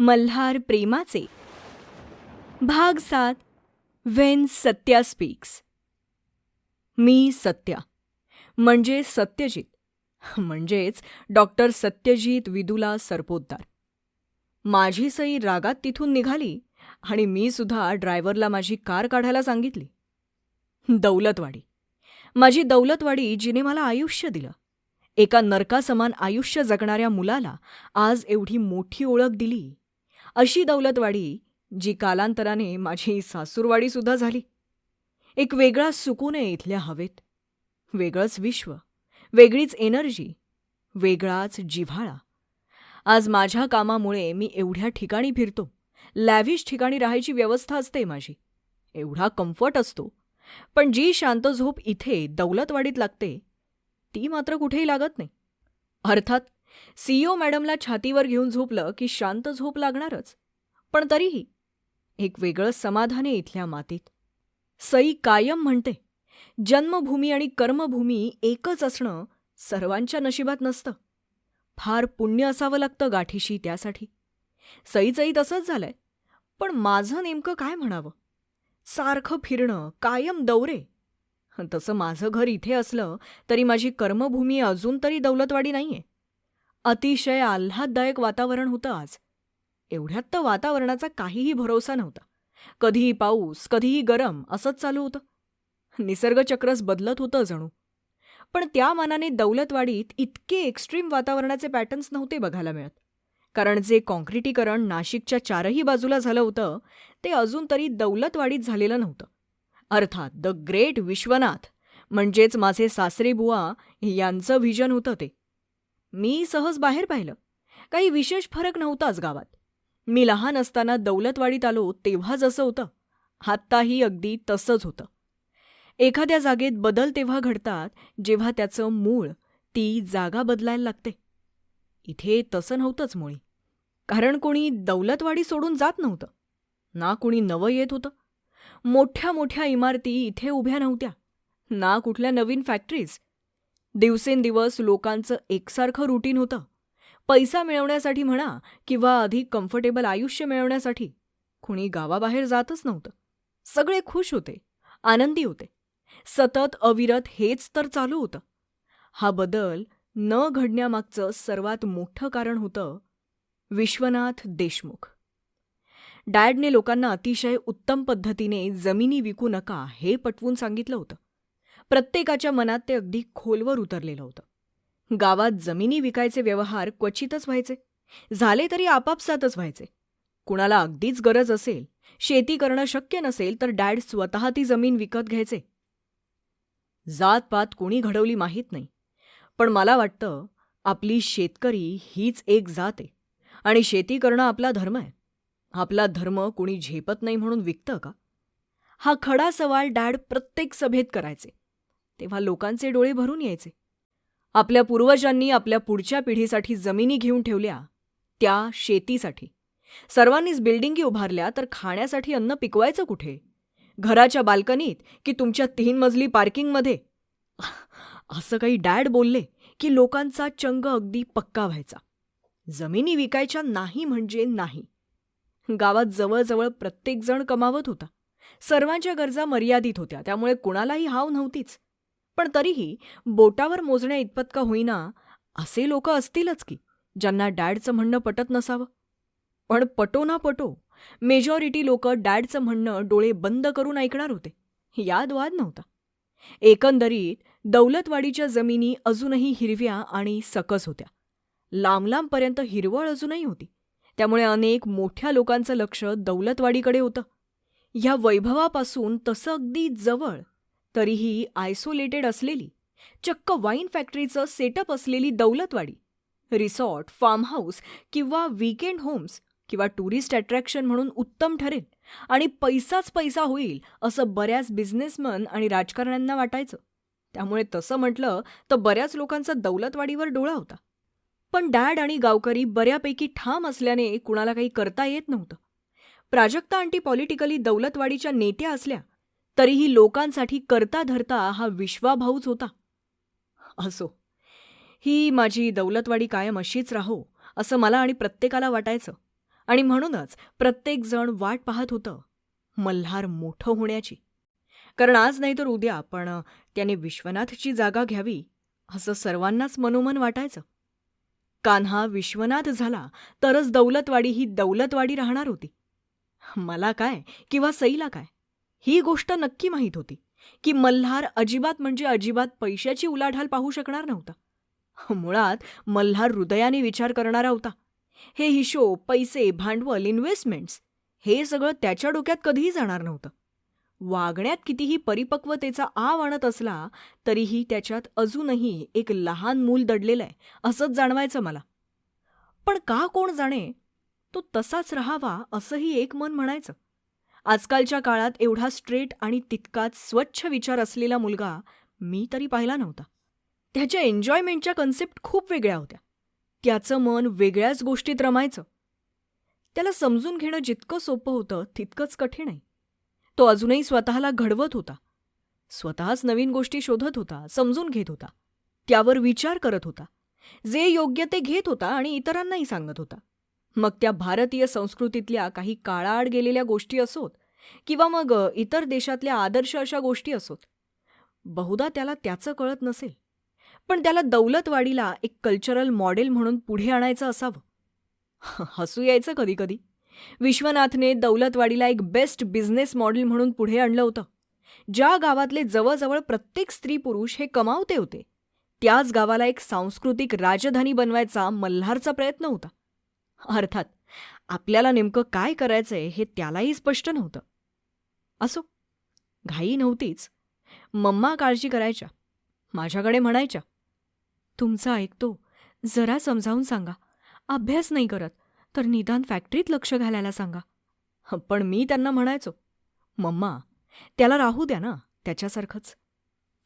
मल्हार प्रेमाचे. भाग सात वेन सत्या स्पीक्स मी सत्या. म्हणजे सत्यजित. म्हणजेच डॉक्टर सत्यजित विदुला सरपोतदार. माझी सई रागात तिथून निघाली आणि मी सुद्धा ड्रायव्हरला माझी कार काढायला सांगितली. दौलतवाडी. माझी दौलतवाडी जिने मला आयुष्य दिलं. एका नरकासमान आयुष्य जगणाऱ्या मुलाला आज एवढी मोठी ओळख दिली. अशी दौलतवाडी जी कालांतराने माझी सासूरवाडी सुद्धा झाली. एक वेगळा सुकून आहे इथल्या हवेत. वेगळंच विश्व. वेगळीच एनर्जी. वेगळाच जिव्हाळा. आज माझ्या कामामुळे मी एवढ्या ठिकाणी फिरतो. लॅव्हिश ठिकाणी राहायची व्यवस्था असते माझी. एवढा कम्फर्ट असतो. पण जी शांत झोप इथे दौलतवाडीत लागते ती मात्र कुठेही लागत नाही. अर्थात सीईओ मॅडमला छातीवर घेऊन झोपलं की शांत झोप लागणारच. पण तरीही एक वेगळं समाधान आहे इथल्या मातीत. सई कायम म्हणते जन्मभूमी आणि कर्मभूमी एकच असणं सर्वांच्या नशिबात नसतं. फार पुण्य असावं लागतं गाठीशी त्यासाठी. सईचंही तसंच झालंय पण माझं नेमकं काय म्हणावं? सारखं फिरणं कायम दौरे. तसं माझं घर इथे असलं तरी माझी कर्मभूमी अजून तरी दौलतवाडी नाहीये. अतिशय आल्हाददायक वातावरण होतं आज. एवढ्यात तर वातावरणाचा काहीही भरोसा नव्हता. कधीही पाऊस कधीही गरम असंच चालू होतं. निसर्गचक्रच बदलत होतं जणू. पण त्या मानाने दौलतवाडीत इतके एक्स्ट्रीम वातावरणाचे पॅटर्न्स नव्हते बघायला मिळत. कारण जे कॉन्क्रिटीकरण नाशिकच्या चारही बाजूला झालं होतं ते अजून तरी दौलतवाडीत झालेलं नव्हतं. अर्थात द ग्रेट विश्वनाथ म्हणजेच माझे सासरे बुवा यांचं व्हिजन होतं ते. मी सहज बाहेर पाहिलं. काही विशेष फरक नव्हताच गावात. मी लहान असताना दौलतवाडीत आलो तेव्हा जसं होतं. आत्ताही अगदी तसंच होतं. एखाद्या जागेत बदल तेव्हा घडतात जेव्हा त्याचं मूळ ती जागा बदलायला लागते. इथे तसं नव्हतंच मुळी. कारण कोणी दौलतवाडी सोडून जात नव्हतं. ना कोणी नवं येत होतं. मोठ्या मोठ्या इमारती इथे उभ्या नव्हत्या. ना कुठल्या नवीन फॅक्टरीज दिवसेंदिवस लोकांचं एकसारखं रुटीन होतं. पैसा मिळवण्यासाठी म्हणा किंवा अधिक कम्फर्टेबल आयुष्य मिळवण्यासाठी कुणी गावाबाहेर जातच नव्हतं. सगळे खुश होते आनंदी होते. सतत अविरत हेच तर चालू होतं. हा बदल न घडण्यामागचं सर्वात मोठं कारण होतं विश्वनाथ देशमुख. डॅडने लोकांना अतिशय उत्तम पद्धतीने जमिनी विकू नका हे पटवून सांगितलं होतं. प्रत्येकाच्या मनात ते अगदी खोलवर उतरलेलं होतं. गावात जमिनी विकायचे व्यवहार क्वचितच व्हायचे. झाले तरी आपापसातच व्हायचे. कुणाला अगदीच गरज असेल शेती करणं शक्य नसेल तर डॅड स्वतः ती जमीन विकत घ्यायचे. जातपात कोणी घडवली माहीत नाही. पण मला वाटतं आपली शेतकरी हीच एक जात आहे आणि शेती करणं आपला धर्म आहे. आपला धर्म कुणी झेपत नाही म्हणून विकतं का? हा खडा सवाल डॅड प्रत्येक सभेत करायचे. तेव्हा लोकांचे डोळे भरून यायचे. आपल्या पूर्वजांनी आपल्या पुढच्या पिढीसाठी जमिनी घेऊन ठेवल्या त्या शेतीसाठी. सर्वांनीच बिल्डिंगी उभारल्या तर खाण्यासाठी अन्न पिकवायचं कुठे? घराच्या बाल्कनीत की तुमच्या तीन मजली पार्किंगमध्ये? असं काही डॅड बोलले की लोकांचा चंग अगदी पक्का व्हायचा. जमिनी विकायच्या नाही म्हणजे नाही. गावात जवळजवळ प्रत्येकजण कमावत होता. सर्वांच्या गरजा मर्यादित होत्या त्यामुळे कुणालाही हाव नव्हतीच. पण तरीही बोटावर मोजण्या इतपत का होईना असे लोक असतीलच की ज्यांना डॅडचं म्हणणं पटत नसावं. पण पटो ना पटो मेजॉरिटी लोक डॅडचं म्हणणं डोळे बंद करून ऐकणार होते. याद वाद नव्हता. एकंदरीत दौलतवाडीच्या जमिनी अजूनही हिरव्या आणि सकस होत्या. लांब लांबपर्यंत हिरवळ अजूनही होती. त्यामुळे अनेक मोठ्या लोकांचं लक्ष दौलतवाडीकडे होतं. ह्या वैभवापासून तसं अगदी जवळ तरीही आयसोलेटेड असलेली चक्क वाईन फॅक्टरीचं सेटअप असलेली दौलतवाडी रिसॉर्ट फार्म हाऊस किंवा वीकेंड होम्स किंवा टुरिस्ट अट्रॅक्शन म्हणून उत्तम ठरेल आणि पैसाच पैसा होईल असं बऱ्याच बिझनेसमन आणि राजकारण्यांना वाटायचं. त्यामुळे तसं म्हटलं तर बऱ्याच लोकांचा दौलतवाडीवर डोळा होता. पण डॅड आणि गावकरी बऱ्यापैकी ठाम असल्याने कुणाला काही करता येत नव्हतं. प्राजक्ता आंटी पॉलिटिकली दौलतवाडीच्या नेत्या असल्या तरीही लोकांसाठी करता धरता हा विश्वाभाऊच होता. असो ही माझी दौलतवाडी कायम अशीच राहो असं मला आणि प्रत्येकाला वाटायचं. आणि म्हणूनच प्रत्येकजण वाट पाहत होतं मल्हार मोठं होण्याची. कारण आज नाही तर उद्या पण त्याने विश्वनाथची जागा घ्यावी असं सर्वांनाच मनोमन वाटायचं. कान्हा विश्वनाथ झाला तरच दौलतवाडी ही दौलतवाडी राहणार होती. मला काय किंवा सईला काय? ही गोष्ट नक्की माहीत होती की मल्हार अजिबात म्हणजे अजिबात पैशाची उलाढाल पाहू शकणार नव्हता. मुळात मल्हार हृदयाने विचार करणारा होता. हे हिशोब पैसे भांडवल इन्व्हेस्टमेंट्स हे सगळं त्याच्या डोक्यात कधीही जाणार नव्हतं. वागण्यात कितीही परिपक्वतेचा आव आणत असला तरीही त्याच्यात अजूनही एक लहान मूल दडलेलं आहे असंच जाणवायचं मला. पण का कोण जाणे? तो तसाच राहावा असंही एक मन म्हणायचं. आजकालच्या काळात एवढा स्ट्रेट आणि तितकाच स्वच्छ विचार असलेला मुलगा मी तरी पाहिला नव्हता. त्याच्या एन्जॉयमेंटच्या कन्सेप्ट खूप वेगळ्या होत्या. त्याचं मन वेगळ्याच गोष्टीत रमायचं. त्याला समजून घेणं जितकं सोपं होतं तितकंच कठीण आहे. तो अजूनही स्वतःला घडवत होता. स्वतःच नवीन गोष्टी शोधत होता समजून घेत होता. त्यावर विचार करत होता. जे योग्य ते घेत होता आणि इतरांनाही सांगत होता. मग त्या भारतीय संस्कृतीतल्या काही काळाआड गेलेल्या गोष्टी असोत? किंवा मग इतर देशातल्या आदर्श अशा गोष्टी असोत? बहुधा त्याला त्याचं कळत नसेल. पण त्याला दौलतवाडीला एक कल्चरल मॉडेल म्हणून पुढे आणायचं असावं. हसू यायचं कधीकधी विश्वनाथने दौलतवाडीला एक बेस्ट बिझनेस मॉडेल म्हणून पुढे आणलं होतं. ज्या गावातले जवळजवळ प्रत्येक स्त्री पुरुष हे कमावते होते. त्याच गावाला एक सांस्कृतिक राजधानी बनवायचा मल्हारचा प्रयत्न होता. अर्थात आपल्याला नेमकं काय करायचंय हे त्यालाही स्पष्ट नव्हतं. असो घाई नव्हतीच. मम्मा काळजी करायच्या. माझ्याकडे म्हणायच्या तुमचं ऐकतो जरा समजावून सांगा. अभ्यास नाही करत तर निदान फॅक्टरीत लक्ष घालायला सांगा. पण मी त्यांना म्हणायचो मम्मा त्याला राहू द्या ना त्याच्यासारखंच.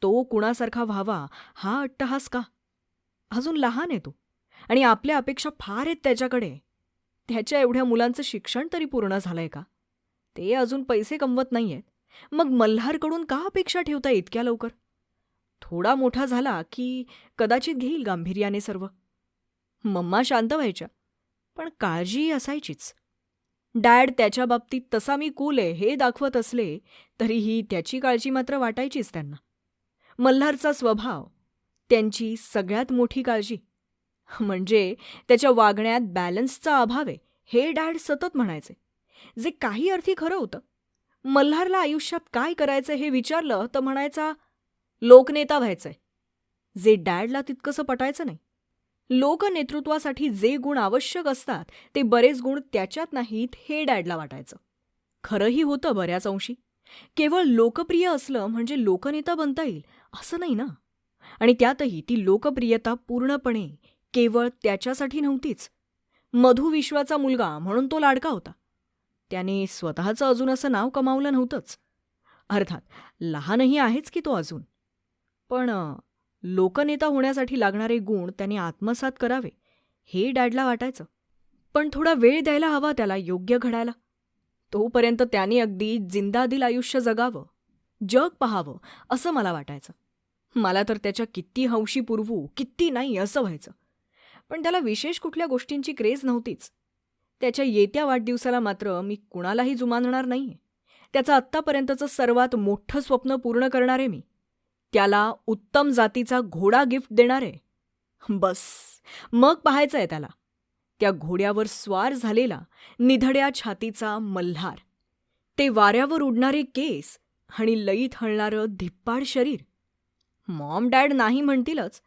तो कुणासारखा व्हावा हा अट्टहास का? अजून लहान आहे तो. आणि आपल्या अपेक्षा फार आहेत त्याच्याकडे त्याच्या एवढ्या मुलांचं शिक्षण तरी पूर्ण झालंय का? ते अजून पैसे कमवत नाहीयेत. मग मल्हारकडून का अपेक्षा ठेवता इतक्या लवकर? थोडा मोठा झाला की कदाचित घेईल गांभीर्याने सर्व. मम्मा शांत व्हायच्या पण काळजीही असायचीच. डॅड त्याच्या बाबतीत तसा मी कूल आहे हे दाखवत असले तरीही त्याची काळजी मात्र वाटायचीच त्यांना. मल्हारचा स्वभाव त्यांची सगळ्यात मोठी काळजी. म्हणजे त्याच्या वागण्यात बॅलन्सचा अभाव आहे हे डॅड सतत म्हणायचे. जे काही अर्थी खरं होतं. मल्हारला आयुष्यात काय करायचं हे विचारलं तर म्हणायचा लोकनेता व्हायचंय. जे डॅडला तितकंसं पटायचं नाही. लोकनेतृत्वासाठी जे गुण आवश्यक असतात ते बरेच गुण त्याच्यात नाहीत हे डॅडला वाटायचं. खरंही होतं बऱ्याच अंशी. केवळ लोकप्रिय असलं म्हणजे लोकनेता बनता येईल असं नाही ना? आणि त्यातही ती लोकप्रियता पूर्णपणे केवळ त्याच्यासाठी नव्हतीच. मधुविश्वाचा मुलगा म्हणून तो लाडका होता. त्याने स्वतःचं अजून असं नाव कमावलं नव्हतंच. अर्थात लहानही आहेच की तो अजून. पण लोकनेता होण्यासाठी लागणारे गुण त्याने आत्मसात करावे हे डॅडला वाटायचं. पण थोडा वेळ द्यायला हवा त्याला योग्य घडायला. तोपर्यंत त्याने अगदी जिंदादिल आयुष्य जगावं जग पहावं असं मला वाटायचं. मला तर त्याच्या किती हौशी पुरवू किती नाही असं व्हायचं. पण त्याला विशेष कुठल्या गोष्टींची क्रेज नव्हतीच. त्याच्या येत्या वाढदिवसाला मात्र मी कुणालाही जुमानणार नाहीये. त्याचं आत्तापर्यंतचं सर्वात मोठं स्वप्न पूर्ण करणारे मी. त्याला उत्तम जातीचा घोडा गिफ्ट देणार. आहे बस. मग पाहायचं आहे त्याला. त्या घोड्यावर स्वार झालेला निधड्या छातीचा मल्हार. ते वाऱ्यावर उडणारे केस आणि लईत हळणारं धिप्पाड शरीर. मॉम डॅड नाही म्हणतीलच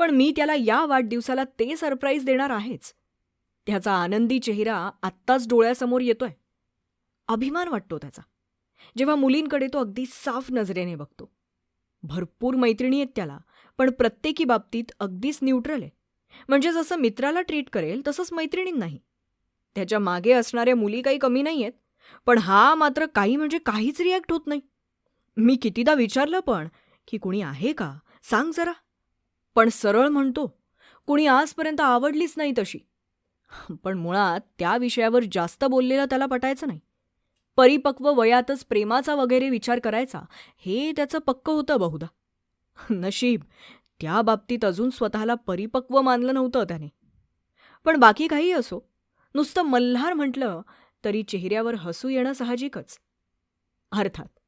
पण मी त्याला या वाढदिवसाला ते सरप्राईज देणार आहेच. त्याचा आनंदी चेहरा आत्ताच डोळ्यासमोर येतोय. अभिमान वाटतो त्याचा. जेव्हा मुलींकडे तो अगदी साफ नजरेने बघतो. भरपूर मैत्रिणी आहेत त्याला पण प्रत्येकी बाबतीत अगदीच न्यूट्रल आहे. म्हणजे जसं मित्राला ट्रीट करेल तसंच मैत्रिणींनाही. त्याच्यामागे असणाऱ्या मुली काही कमी नाही आहेत पण हा मात्र काही म्हणजे काहीच रिॲक्ट होत नाही. मी कितीदा विचारलं पण की कुणी आहे का? सांग जरा. पण सरळ म्हणतो कुणी आजपर्यंत आवडलीच नाही तशी. पण मुळात त्या विषयावर जास्त बोललेलं त्याला पटायचं नाही. परिपक्व वयातच प्रेमाचा वगैरे विचार करायचा हे त्याचं पक्क होतं बहुधा. नशीब त्या बाबतीत अजून स्वतःला परिपक्व मानलं नव्हतं त्याने. पण बाकी काही असो नुसतं मल्हार म्हटलं तरी चेहऱ्यावर हसू येणं साहजिकच. अर्थात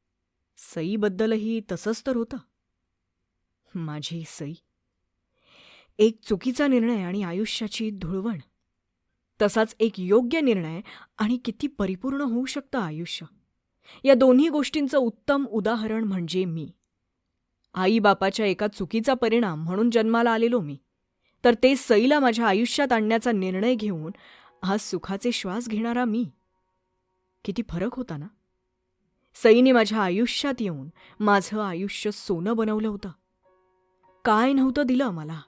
सईबद्दलही तसंच तर होतं. माझी सई एक चुकीचा निर्णय आणि आयुष्याची धुळवण. तसाच एक योग्य निर्णय आणि किती परिपूर्ण होऊ शकतं आयुष्य? या दोन्ही गोष्टींचं उत्तम उदाहरण म्हणजे मी. आईबापाच्या एका चुकीचा परिणाम म्हणून जन्माला आलेलो मी. तर ते सईला माझ्या आयुष्यात आणण्याचा निर्णय घेऊन आज सुखाचे श्वास घेणारा मी. किती फरक होता ना? सईने माझ्या आयुष्यात येऊन माझं आयुष्य सोनं बनवलं होतं. काय नव्हतं दिलं मला.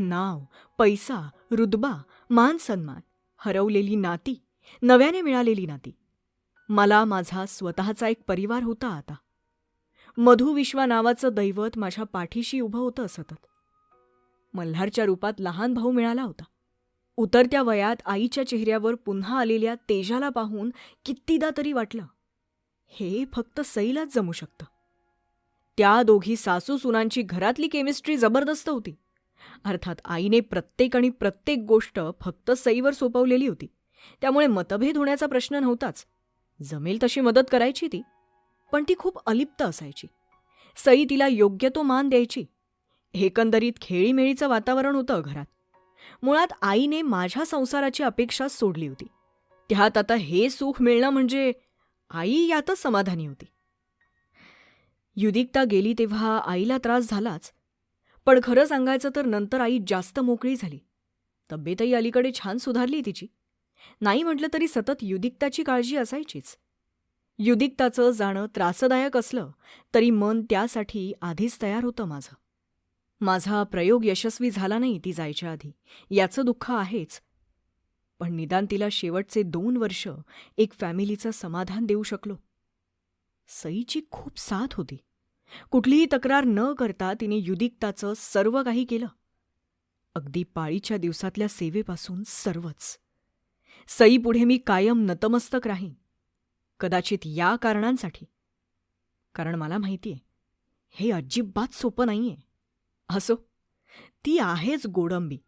नाव पैसा रुदबा मान सन्मान हरवलेली नाती नव्याने मिळालेली नाती. मला माझा स्वतःचा एक परिवार होता आता. मधुविश्वा नावाचं दैवत माझ्या पाठीशी उभं होतं सतत. मल्हारच्या रूपात लहान भाऊ मिळाला होता. उतरत्या वयात आईच्या चेहऱ्यावर पुन्हा आलेल्या तेजाला पाहून कितीदा तरी वाटलं हे फक्त सईलाच जमू शकतं. त्या दोघी सासू सुनांची घरातली केमिस्ट्री जबरदस्त होती. अर्थात आईने प्रत्येक आणि प्रत्येक गोष्ट फक्त सईवर सोपवलेली होती. त्यामुळे मतभेद होण्याचा प्रश्न नव्हताच. जमेल तशी मदत करायची ती पण ती खूप अलिप्त असायची. सई तिला योग्य तो मान द्यायची. एकंदरीत खेळीमेळीचं वातावरण होतं घरात. मुळात आईने माझ्या संसाराची अपेक्षा सोडली होती. त्यात आता हे सुख मिळणं म्हणजे आई यातच समाधानी होती. युदिकता गेली तेव्हा आईला त्रास झालाच. पण खरं सांगायचं तर नंतर आई जास्त मोकळी झाली. तब्येतही अलीकडे छान सुधारली तिची. नाही म्हटलं तरी सतत युदिक्ताची काळजी असायचीच. युदिक्ताचं जाणं त्रासदायक असलं तरी मन त्यासाठी आधीच तयार होतं माझं. माझा प्रयोग यशस्वी झाला नाही ती जायच्या आधी. याचं दुःख आहेच. पण निदान तिला शेवटचे दोन वर्ष एक फॅमिलीचं समाधान देऊ शकलो. सईची खूप साथ होती. कुठलीही तक्रार न करता तिने युदिक्ताचं सर्व काही केलं. अगदी पाळीच्या दिवसातल्या सेवेपासून सर्वच. सईपुढे मी कायम नतमस्तक राहीन. कदाचित या कारणांसाठी. कारण मला माहितीये हे अजिबात सोपं नाहीये. असो ती आहेच गोडंबी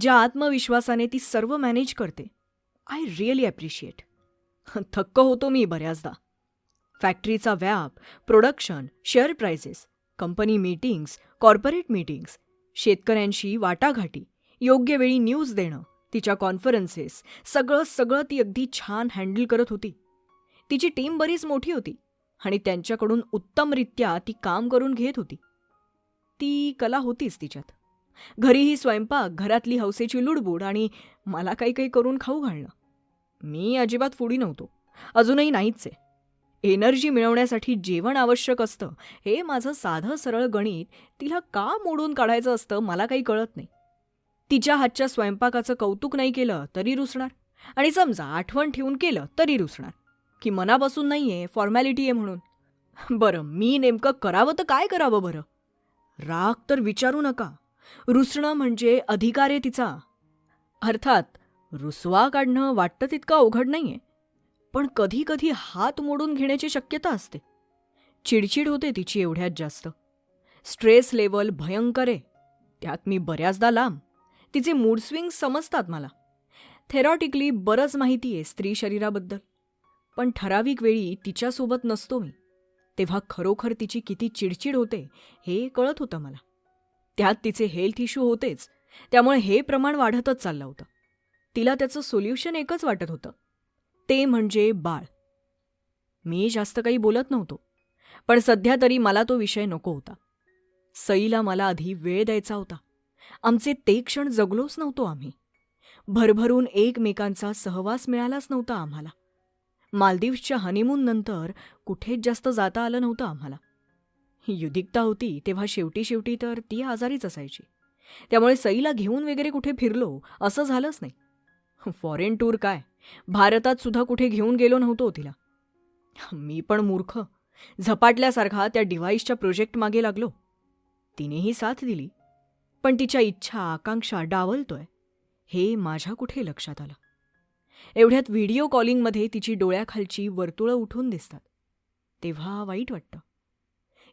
ज्या आत्मविश्वासाने ती सर्व मॅनेज करते. I really appreciate. थक्क होतो मी बऱ्याचदा. फॅक्टरीचा व्याप production share prices company meetings corporate meetings शेतकऱ्यांशी वाटाघाटी योग्य वेळी न्यूज देणं तिच्या कॉन्फरन्सेस सगळं सगळं ती अगदी छान हँडल करत होती. तिची टीम बरीच मोठी होती आणि त्यांच्याकडून उत्तमरित्या ती काम करून घेत होती. ती कला होतीच तिच्यात. घरीही स्वयंपाक घरातली हौसेची लुडबुड आणि मला काही काही करून खाऊ घालणं. मी अजिबात फुडी नव्हतो. अजूनही नाहीच आहे. एनर्जी मिळवण्यासाठी जेवण आवश्यक असतं. हे माझं साधं सरळ गणित तिला का मोडून काढायचं असतं मला काही कळत नाही. तिच्या हातच्या स्वयंपाकाचं कौतुक नाही केलं तरी रुसणार. आणि समजा आठवण ठेवून केलं तरी रुसणार. की मनापासून नाहीये फॉर्मॅलिटी आहे म्हणून. बरं मी नेमकं करावं तर काय करावं बरं? राग तर विचारू नका. रुसणं म्हणजे अधिकार आहे तिचा. अर्थात रुसवा काढणं वाटतं तितकं अवघड नाहीये. पण कधी कधी हात मोडून घेण्याची शक्यता असते. चिडचिड होते तिची एवढ्यात जास्त. स्ट्रेस लेवल भयंकर आहे. त्यात मी बऱ्याचदा लांब. तिचे मूड स्विंग समजतात मला. थेरॉटिकली बरंच माहिती आहे स्त्री शरीराबद्दल. पण ठराविक वेळी तिच्यासोबत नसतो मी. तेव्हा खरोखर तिची किती चिडचिड होते हे कळत होतं मला. त्यात तिचे हेल्थ इश्यू होतेच. त्यामुळे हे प्रमाण वाढतच चाललं होतं. तिला त्याचं सोल्युशन एकच वाटत होतं. ते म्हणजे बाळ. मी जास्त काही बोलत नव्हतो पण सध्या तरी मला तो विषय नको होता. सईला मला आधी वेळ द्यायचा होता. आमचे ते क्षण जगलोच नव्हतो आम्ही. भरभरून एकमेकांचा सहवास मिळालाच नव्हता आम्हाला. मालदीव्सच्या हनीमून नंतर कुठेच जास्त जाता आलं नव्हतं आम्हाला. युधिकता होती तेव्हा शेवटी शेवटी तर ती आजारीच असायची. त्यामुळे सईला घेऊन वगैरे कुठे फिरलो असं झालंच नाही. फॉरेन टूर काय? भारतात सुद्धा कुठे घेऊन गेलो नव्हतो तिला. मी पण मूर्ख. झपाटल्यासारखा त्या डिव्हाइसच्या प्रोजेक्ट मागे लागलो. तिनेही साथ दिली. पण तिच्या इच्छा आकांक्षा डावलतोय. हे माझ्या कुठे लक्षात आलं? एवढ्यात व्हिडिओ कॉलिंगमध्ये तिची डोळ्याखालची वर्तुळं उठून दिसतात. तेव्हा वाईट वाटतं.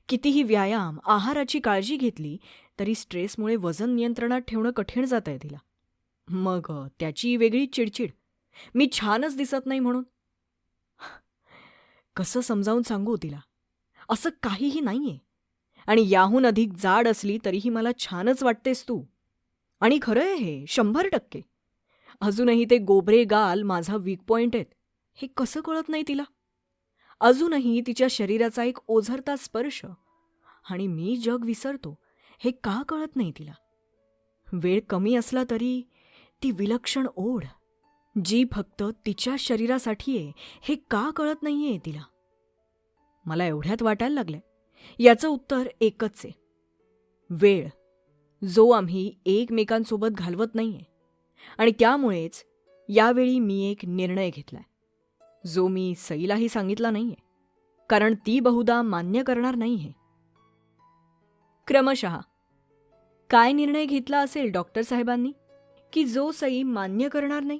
कितीही व्यायाम आहाराची काळजी घेतली तरी स्ट्रेसमुळे वजन नियंत्रणात ठेवणं कठीण जात आहे तिला. मग त्याची वेगळी चिडचिड. मी छानच दिसत नाही म्हणून. कसं समजावून सांगू तिला? असं काहीही नाहीये. आणि याहून अधिक जाड असली तरीही मला छानच वाटतेस तू. आणि खरं आहे हे शंभर टक्के. अजूनही ते गोबरे गाल माझा वीक पॉइंट आहेत. हे कसं कळत नाही तिला? अजूनही तिच्या शरीराचा एक ओझरता स्पर्श आणि मी जग विसरतो हे का कळत नाही तिला? वेळ कमी असला तरी ती विलक्षण ओढ. जी फक्त तिच्या शरीरासाठी आहे हे का कळत नाहीये तिला? मला एवढ्यात वाटायला लागलंय. याचं उत्तर एकच आहे. वेळ. जो आम्ही एकमेकांसोबत घालवत नाहीये. आणि त्यामुळेच यावेळी मी एक निर्णय घेतलाय. जो मी सईलाही सांगितला नाहीये. कारण ती बहुधा मान्य करणार नाहीये. क्रमशः. काय निर्णय घेतला असेल डॉक्टर साहेबांनी? की जो सई मान्य करणार नाही?